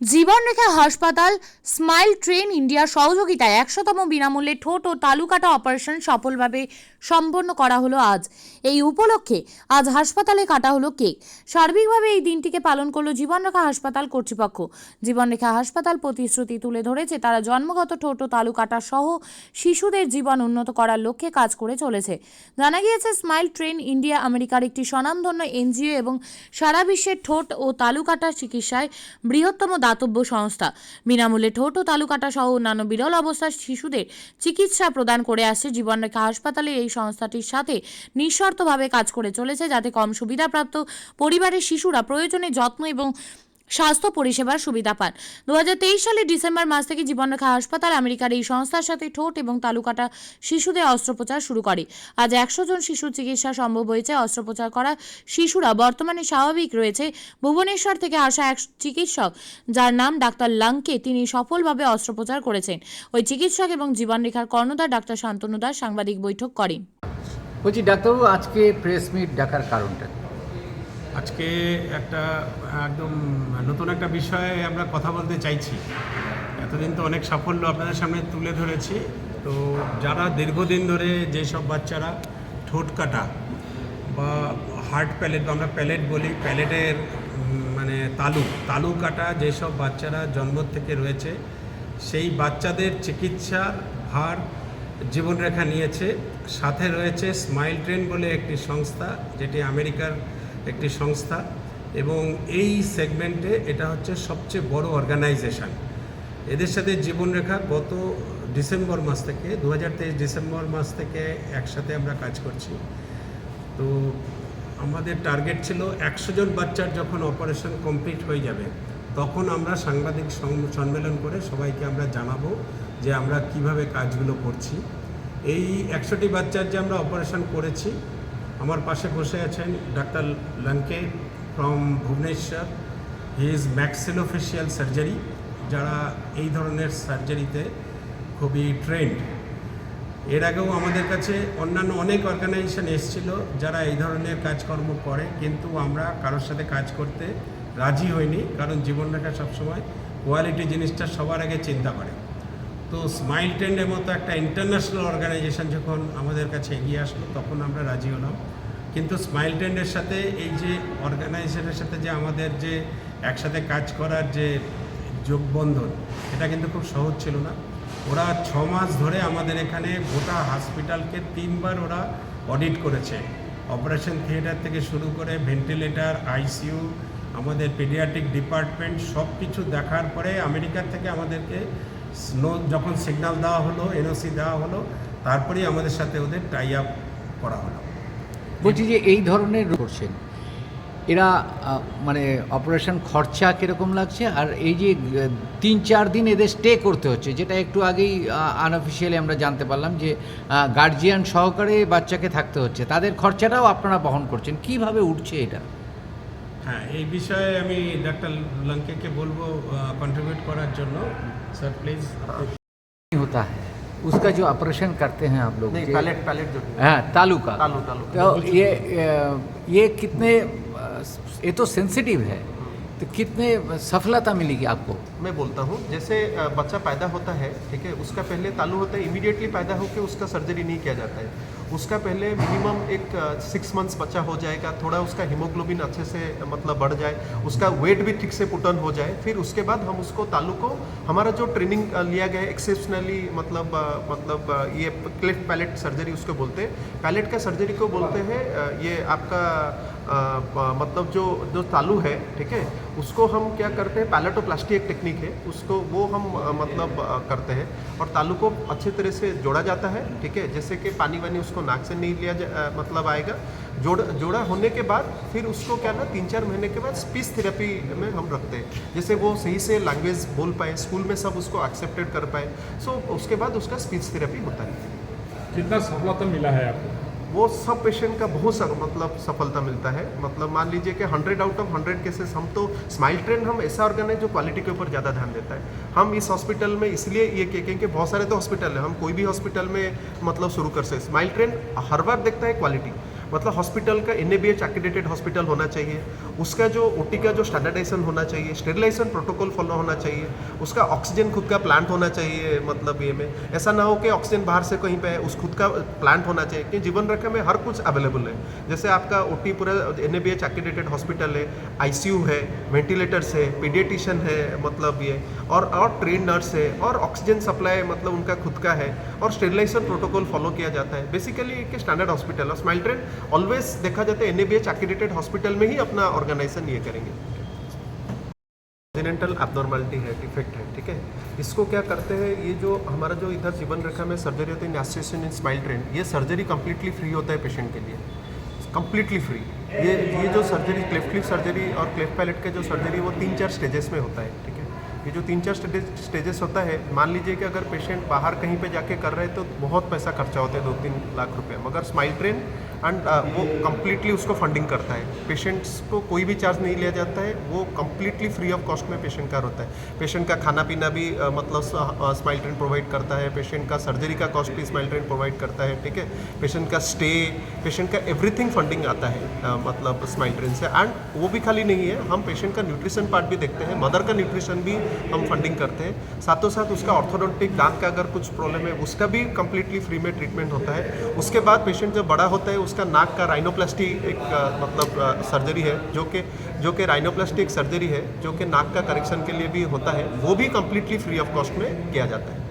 জীবনরেখা হাসপাতাল smile train India সহযোগিতায় একশোতম বিনামূল্যে ঠোঁট ও তালুকাটা অপারেশন সফলভাবে সম্পন্ন করা হলো আজ। এই উপলক্ষে আজ হাসপাতালে কাটা হলো কেক। সার্বিকভাবে এই দিনটিকে পালন করল জীবনরেখা হাসপাতাল কর্তৃপক্ষ। জীবনরেখা হাসপাতাল প্রতিশ্রুতি তুলে ধরেছে, তারা জন্মগত ঠোঁটো ও তালুকাটা সহ শিশুদের জীবন উন্নত করার লক্ষ্যে কাজ করে চলেছে। জানা গিয়েছে, স্মাইল ট্রেন ইন্ডিয়া আমেরিকার একটি স্বনামধন্য এনজিও এবং সারা বিশ্বের ঠোঁট ও তালুকাটা চিকিৎসায় বৃহত্তম দাতব্য সংস্থা। বিনামূল্যে ঠোঁট ও তালুকাটা সহ অন্যান্য বিরল অবস্থার শিশুদের চিকিৎসা প্রদান করে আসছে জীবনরেখা হাসপাতালের এই সংস্থাটির সাথে নিঃশর্তভাবে কাজ করে চলেছে যাতে কম সুবিধাপ্রাপ্ত পরিবারের শিশুরা প্রয়োজনে যত্ন এবং স্বাস্থ্য পরিষেবার সুবিধা পান। দু সালের ডিসেম্বর মাস থেকে জীবনরেখা হাসপাতাল আমেরিকার এই সংস্থার সাথে ঠোঁট এবং তালুকাটা শিশুদের অস্ত্রোপচার শুরু করে। আজ একশো জন শিশু চিকিৎসা সম্ভব হয়েছে, অস্ত্রোপচার করা শিশুরা বর্তমানে স্বাভাবিক রয়েছে। ভুবনেশ্বর থেকে আসা এক চিকিৎসক, যার নাম ডাক্তার লাংকে, তিনি সফলভাবে অস্ত্রোপচার করেছেন। ওই চিকিৎসক এবং জীবনরেখার কর্ণধার ডাক্তার শান্তনু দাস সাংবাদিক বৈঠক করেন। বলছি, ডাক্তারবাবু, আজকে প্রেস মিট ডাকার কারণটা? আজকে একটা, একদম নতুন একটা বিষয়ে আমরা কথা বলতে চাইছি। এতদিন তো অনেক সাফল্য আপনাদের সামনে তুলে ধরেছি। তো যারা দীর্ঘদিন ধরে যেসব বাচ্চারা ঠোঁট কাটা বা হার্ট প্যালেট বা আমরা প্যালেট বলি, প্যালেটের মানে তালু তালু কাটা যেসব বাচ্চারা জন্ম থেকে রয়েছে, সেই বাচ্চাদের চিকিৎসার ভার জীবনরেখা নিয়েছে। সাথে রয়েছে স্মাইল ট্রেন বলে একটি সংস্থা, যেটি আমেরিকার একটি সংস্থা এবং এই সেগমেন্টে এটা হচ্ছে সবচেয়ে বড় অর্গানাইজেশন। এদের সাথে জীবনরেখা গত ডিসেম্বর মাস থেকে দু হাজার তেইশ ডিসেম্বর মাস থেকে একসাথে আমরা কাজ করছি। তো আমাদের টার্গেট ছিল একশো জন বাচ্চার যখন অপারেশন কমপ্লিট হয়ে যাবে, তখন আমরা সাংবাদিক সম- সম্মেলন করে সবাইকে আমরা জানাব যে আমরা কীভাবে কাজগুলো করছি। এই একশোটি বাচ্চার যে আমরা অপারেশন করেছি আমার পাশে বসে আছেন doctor লঙ্কে from Bhubaneswar. He is maxillofacial surgery যারা এই ধরনের সার্জারিতে খুবই ট্রেন্ড এর আগেও আমাদের কাছে অন্যান্য অনেক অর্গানাইজেশন এসেছিল যারা এই ধরনের কাজকর্ম করে, কিন্তু আমরা কারোর সাথে কাজ করতে রাজি হইনি, কারণ জীবনরেখা সবসময় কোয়ালিটি জিনিসটা সবার আগে চিন্তা করে। তো স্মাইল টেন্ডের মতো একটা ইন্টারন্যাশনাল অর্গানাইজেশন যখন আমাদের কাছে এগিয়ে আসলো, তখন আমরা রাজি হলাম। কিন্তু স্মাইল টেন্ডের সাথে এই যে অর্গানাইজেশনের সাথে যে আমাদের যে একসাথে কাজ করার যে যোগবন্ধন, এটা কিন্তু খুব সহজ ছিল না। ওরা ছ মাস ধরে আমাদের এখানে গোটা হসপিটালকে তিনবার ওরা অডিট করেছে। অপারেশন থিয়েটার থেকে শুরু করে ভেন্টিলেটার আইসিইউ আমাদের পেডিয়াট্রিক ডিপার্টমেন্ট সব কিছু দেখার পরে আমেরিকার থেকে আমাদেরকে স্নো যখন সিগন্যাল দেওয়া হলো এনওসি দেওয়া হলো তারপরেই আমাদের সাথে ওদের টাই আপ করা হলো। বলছি যে এই ধরনের করছেন এরা মানে অপারেশন খরচা কীরকম লাগছে? আর এই যে তিন চার দিন এদের স্টে করতে হচ্ছে যেটা একটু আগেই আনঅফিসিয়ালি আমরা জানতে পারলাম যে গার্জিয়ান সহকারে বাচ্চাকে থাকতে হচ্ছে। তাদের খরচাটাও আপনারা বহন করছেন কীভাবে উঠছে এটা? হ্যাঁ এই বিষয়ে আমি ডাক্তার লঙ্কেকে বলব কন্ট্রিবিউট করার জন্য। सर प्लीज़ होता है। उसका जो ऑपरेशन करते हैं आप लोग पैलेट पैलेट जो हाँ। तालुका तालु, तो ये ये कितने ये तो सेंसिटिव है। तो कितने सफलता मिलेगी आपको? मैं बोलता हूँ जैसे बच्चा पैदा होता है ठीक है उसका पहले तालू होता है इमीडिएटली पैदा होकर उसका सर्जरी नहीं किया जाता है। उसका पहले मिनिमम एक सिक्स मंथ्स बच्चा हो जाएगा। थोड़ा उसका हीमोग्लोबिन अच्छे से मतलब बढ़ जाए। उसका वेट भी ठीक से पुटन हो जाए। फिर उसके बाद हम उसको तालू को, हमारा जो ट्रेनिंग लिया गया एक्सेप्शनली मतलब मतलब ये क्लिफ पैलेट सर्जरी उसको बोलते हैं। पैलेट का सर्जरी को बोलते हैं ये आपका मतलब जो जो तालू है ठीक है उसको हम क्या करते हैं पैलेटोप्लास्टी एक टेक्निक है उसको वो हम मतलब करते हैं और तालू को अच्छे तरह से जोड़ा जाता है ठीक है जैसे कि पानी वानी उसको नाक से नहीं लिया जा, मतलब आएगा जोड़ जोड़ा होने के बाद फिर उसको क्या ना तीन चार महीने के बाद स्पीच थेरेपी में हम रखते हैं जैसे वो सही से लैंग्वेज बोल पाए स्कूल में सब उसको एक्सेप्टेड कर पाए सो उसके बाद उसका स्पीच थेरेपी होता है। कितना सफलता मिला है आपको? वो सब पेशेंट का बहुत सा मतलब सफलता मिलता है। मतलब मान लीजिए कि 100 आउट ऑफ़ 100 केसेस हम तो स्माइल ट्रेन हम ऐसा ऑर्गन है जो क्वालिटी के ऊपर ज़्यादा ध्यान देता है। हम इस हॉस्पिटल में इसलिए ये कहें कि बहुत सारे तो हॉस्पिटल है। हम कोई भी हॉस्पिटल में मतलब शुरू कर सकते स्माइल ट्रेन हर बार देखता है क्वालिटी मतलब हॉस्पिटल का N A B H accredited hospital होना चाहिए। उसका जो ओटी का जो स्टैंडर्डाइजेशन होना चाहिए स्टेरिलाइजेशन प्रोटोकॉल फॉलो होना चाहिए, उसका ऑक्सीजन खुद का प्लांट होना चाहिए मतलब ये में। ऐसा ना हो कि ऑक्सीजन बाहर से कहीं पे है, उस खुद का प्लांट होना चाहिए क्योंकि जीवन रक्षा में हर कुछ अवेलेबल है। जैसे आपका ओ टी पूरा N A B H accredited hospital है आईसीयू है वेंटिलेटर्स है पीडियटिशियन है मतलब ये। और और ट्रेन नर्स है, और ऑक्सीजन सप्लाई मतलब उनका खुद का है, और स्टेरिलाइजेशन प्रोटोकॉल फॉलो किया जाता है। बेसिकली एक स्टैंडर्ड हॉस्पिटल और स्माइल ट्रेन ऑलवेज देखा जाता है एन एक्रेडिटेड हॉस्पिटल में ही अपना ऑर्गेनाइजेशन ये करेंगे। जेनेंटल एबनॉर्मलिटी है डिफेक्ट है, ठीक है? इसको क्या करते हैं, ये जो हमारा जो इधर जीवन रेखा में सर्जरी होती है नेस्टेशन इन स्माइल ट्रेन ये सर्जरी कम्प्लीटली फ्री होता है पेशेंट के लिए। कम्प्लीटली फ्री ये ये जो सर्जरी क्लेफ्ट क्लिप सर्जरी और क्लेफ्ट पैलेट का जो सर्जरी वो तीन चार स्टेजेस में होता है, ठीक है? ये जो तीन चार स्टेजेस होता है, मान लीजिए कि अगर पेशेंट बाहर कहीं पे जाके कर रहे हैं तो बहुत पैसा खर्चा होता है, दो तीन लाख रुपए मगर स्माइल ट्रेन एंड वो कम्प्लीटली उसको फंडिंग करता है। पेशेंट्स को कोई भी चार्ज नहीं लिया जाता है। वो कम्प्लीटली फ्री ऑफ़ कॉस्ट में पेशेंट का होता है। पेशेंट का खाना पीना भी अ, मतलब स्माइल ट्रेन प्रोवाइड करता है। पेशेंट का सर्जरी का कॉस्ट भी स्माइल ट्रेन प्रोवाइड करता है ठीक है? पेशेंट का स्टे पेशेंट का एवरीथिंग फंडिंग आता है अ, मतलब स्माइल ट्रेन से। एंड वो भी खाली नहीं है। हम पेशेंट का न्यूट्रिशन पार्ट भी देखते हैं। मदर का न्यूट्रिशन भी हम फंडिंग करते हैं। साथों साथ उसका ऑर्थोडोंटिक दांत का अगर कुछ प्रॉब्लम है उसका भी कम्प्लीटली फ्री में ट्रीटमेंट होता है। उसके बाद पेशेंट जब बड़ा होता है उसका नाक का राइनोप्लास्टी एक मतलब सर्जरी है जो कि जो कि राइनोप्लास्टी एक सर्जरी है जो कि नाक का करेक्शन के लिए भी होता है वो भी कम्प्लीटली फ्री ऑफ़ कॉस्ट में किया जाता है।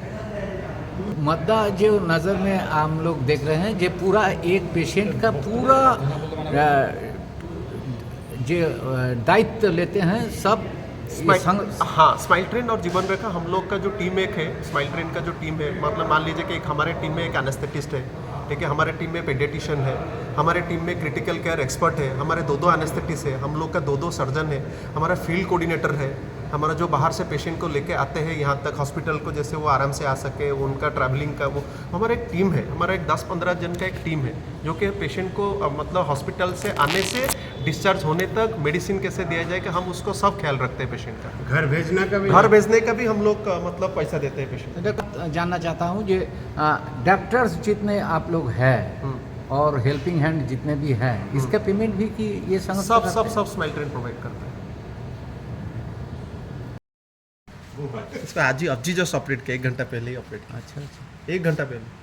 मद्दा जो नज़र में हम लोग देख रहे हैं जो पूरा एक पेशेंट का पूरा जो दायित्व लेते हैं सब स्माइल संग- हाँ स्माइल ट्रेन और जीवन रेखा हम लोग का जो टीम एक है स्माइल ट्रेन का जो टीम है मतलब मान लीजिए कि एक हमारे टीम में एक एनेस्थेटिस्ट है ठीक है, हमारे टीम में पेडियटिशियन है, हमारे टीम में क्रिटिकल केयर एक्सपर्ट है, हमारे दो दो एनेस्थेटिस है, हम लोग का दो दो सर्जन है, हमारा फ़ील्ड कोऑर्डिनेटर है। हमारा जो बाहर से पेशेंट को लेके आते हैं यहाँ तक हॉस्पिटल को जैसे वो आराम से आ सके उनका ट्रैवलिंग का वो हमारा एक टीम है हमारा एक 10-15 जन का एक टीम है जो कि पेशेंट को मतलब हॉस्पिटल से आने से डिस्चार्ज होने तक मेडिसिन कैसे दिया जाए कि हम उसको सब ख्याल रखते हैं पेशेंट का। घर भेजना का भी घर भेजने का भी हम लोग मतलब पैसा देते हैं पेशेंट देखो जानना चाहता हूँ कि डॉक्टर्स जितने आप लोग हैं और हेल्पिंग हैंड जितने भी हैं इसका पेमेंट भी कि ये सब सब सब स्माइल ट्रेन प्रोवाइड करता है। इसका आज ही अब जी जस्ट ऑपरेट किया एक घंटा पहले ही ऑपरेट किया अच्छा अच्छा एक घंटा पहले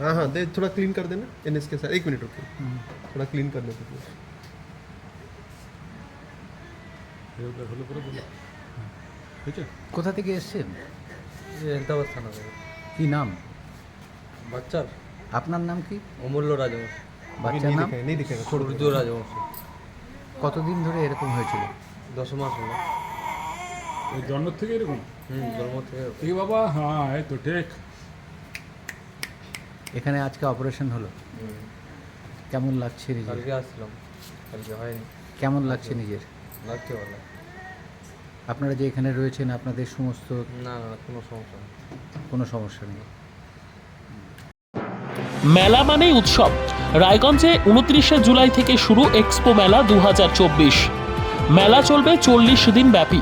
हाँ हाँ दे थोड़ा क्लीन कर देना एन के साथ एक मिनट रुकिए थोड़ा क्लीन करने के लिए কোথা থেকে এসছেন হেলতাবাদ থানা থেকে কি নাম বাচ্চার আপনার নাম কি অমূল্য রাজবংশ अभी বাচ্চার नहीं নাম दिखेगा नहीं दिखेगा छोड़ সূর্য दो রাজবংশ কতদিন ধরে এরকম হয়েছিল দশ মাস হলো এই জন্ম থেকে এরকম? হুম জন্ম থেকে এই বাবা হ্যাঁ এই তো ঠিক। এখানে আজকে অপারেশন হলো। কেমন লাগছে নিজের? কালকে আসছিলাম। কালকে হয়নি। কেমন লাগছে নিজের? লাগছে ভালো। আপনারা যে এখানে রয়েছেন আপনাদের সমস্ত না না কোনো সমস্যা নেই। কোনো সমস্যা নেই। মেলা মানেই উৎসব। রায়গঞ্জে উনত্রিশে জুলাই থেকে শুরু এক্সপো মেলা দু হাজার চব্বিশ। মেলা চলবে চল্লিশ দিন ব্যাপী।